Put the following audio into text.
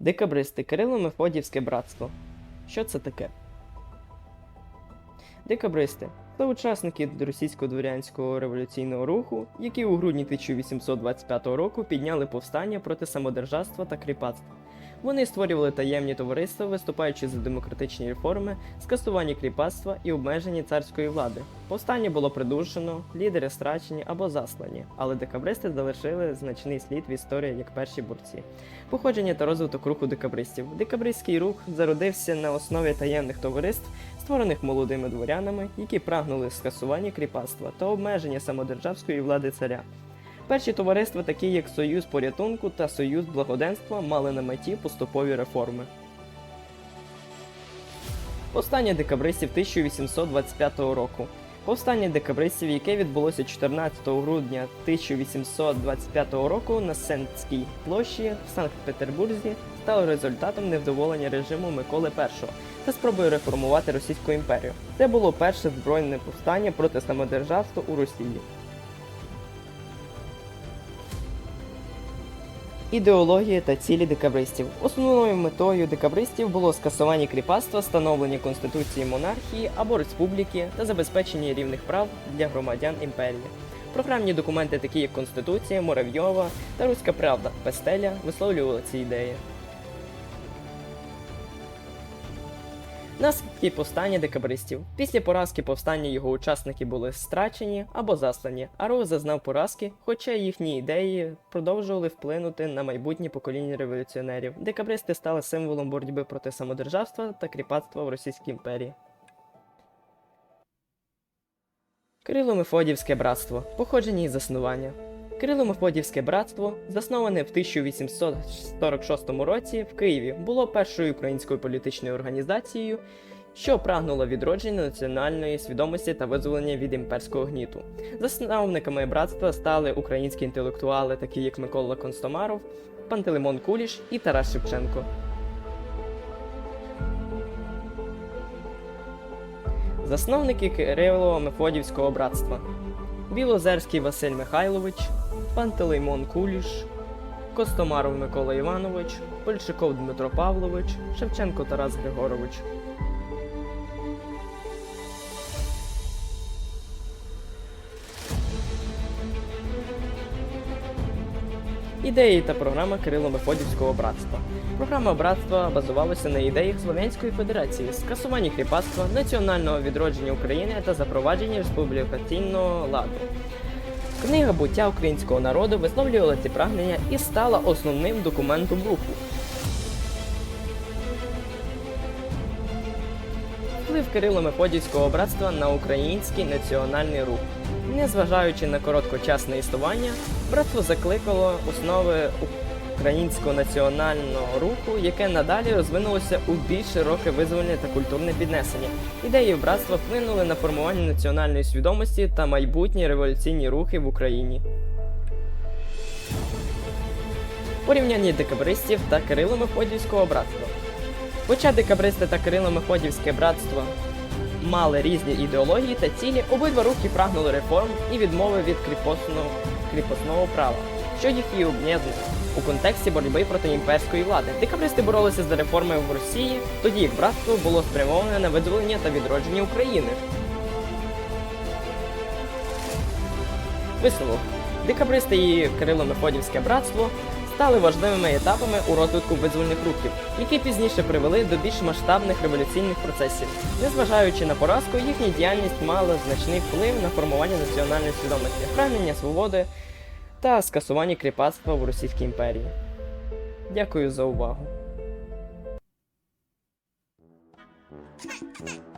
Декабристи Кирило Мефодіївське братство. Що це таке? Декабристи це учасники російського дворянського революційного руху, які у грудні 1825 року підняли повстання проти самодержавства та кріпацтва. Вони створювали таємні товариства, виступаючи за демократичні реформи, скасування кріпацтва і обмеження царської влади. Повстання було придушено, лідери страчені або заслані, але декабристи залишили значний слід в історії як перші борці. Походження та розвиток руху декабристів. Декабристський рух зародився на основі таємних товариств, створених молодими дворянами, які прагнули скасування кріпацтва та обмеження самодержавської влади царя. Перші товариства, такі як Союз порятунку та Союз благоденства, мали на меті поступові реформи. Повстання декабристів 1825 року. Повстання декабристів, яке відбулося 14 грудня 1825 року на Сентській площі в Санкт-Петербурзі, стало результатом невдоволення режиму Миколи І та спробою реформувати Російську імперію. Це було перше збройне повстання проти самодержавства у Росії. Ідеологія та цілі декабристів. Основною метою декабристів було скасування кріпацтва, становлення конституції монархії або республіки та забезпечення рівних прав для громадян імперії. Програмні документи, такі як Конституція, Муравйова та Руська Правда Пестеля, висловлювали ці ідеї. Наслідки повстання декабристів. Після поразки повстання його учасники були страчені або заслані, а рух зазнав поразки, хоча їхні ідеї продовжували вплинути на майбутнє покоління революціонерів. Декабристи стали символом боротьби проти самодержавства та кріпацтва в Російській імперії. Кирило Мефодівське братство. Походження і заснування. Кирило Мефодівське братство, засноване в 1846 році в Києві, було першою українською політичною організацією, що прагнула відродження національної свідомості та визволення від імперського гніту. Засновниками братства стали українські інтелектуали, такі як Микола Констомаров, Пантелеймон Куліш і Тарас Шевченко. Засновники Кирило Мефодівського братства. Білозерський Василь Михайлович, Пантелеймон Куліш, Костомаров Микола Іванович, Польщиков Дмитро Павлович, Шевченко Тарас Григорович. Ідеї та програма Кирило Мефодівського братства. Програма братства базувалася на ідеях Слов'янської Федерації, скасування кріпацтва, національного відродження України та запровадження республікаційного ладу. Книга буття українського народу висловлювала ці прагнення і стала основним документом руху. Вплив Кирило Мефодівського братства на український національний рух. Незважаючи на короткочасне існування, братство закликало основи українського національного руху, яке надалі розвинулося у більш широке визвольне та культурне піднесення. Ідеї братства вплинули на формування національної свідомості та майбутні революційні рухи в Україні. Порівняння декабристів та Кирило Мефодівського братства. Хоча декабристи та Кирило Мефодівське братство мали різні ідеології та цілі, обидва рухи прагнули реформ і відмови від кріпосного, кріпосного права, що їх і об'єднує у контексті боротьби проти імперської влади. Декабристи боролися за реформи в Росії, тоді як братство було спрямоване на видзволення та відродження України. Висновок. Декабристи і Кирило Мефодівське братство стали важливими етапами у розвитку визвольних рухів, які пізніше привели до більш масштабних революційних процесів. Незважаючи на поразку, їхня діяльність мала значний вплив на формування національної свідомості, прагнення свободи та скасування кріпацтва в Російській імперії. Дякую за увагу.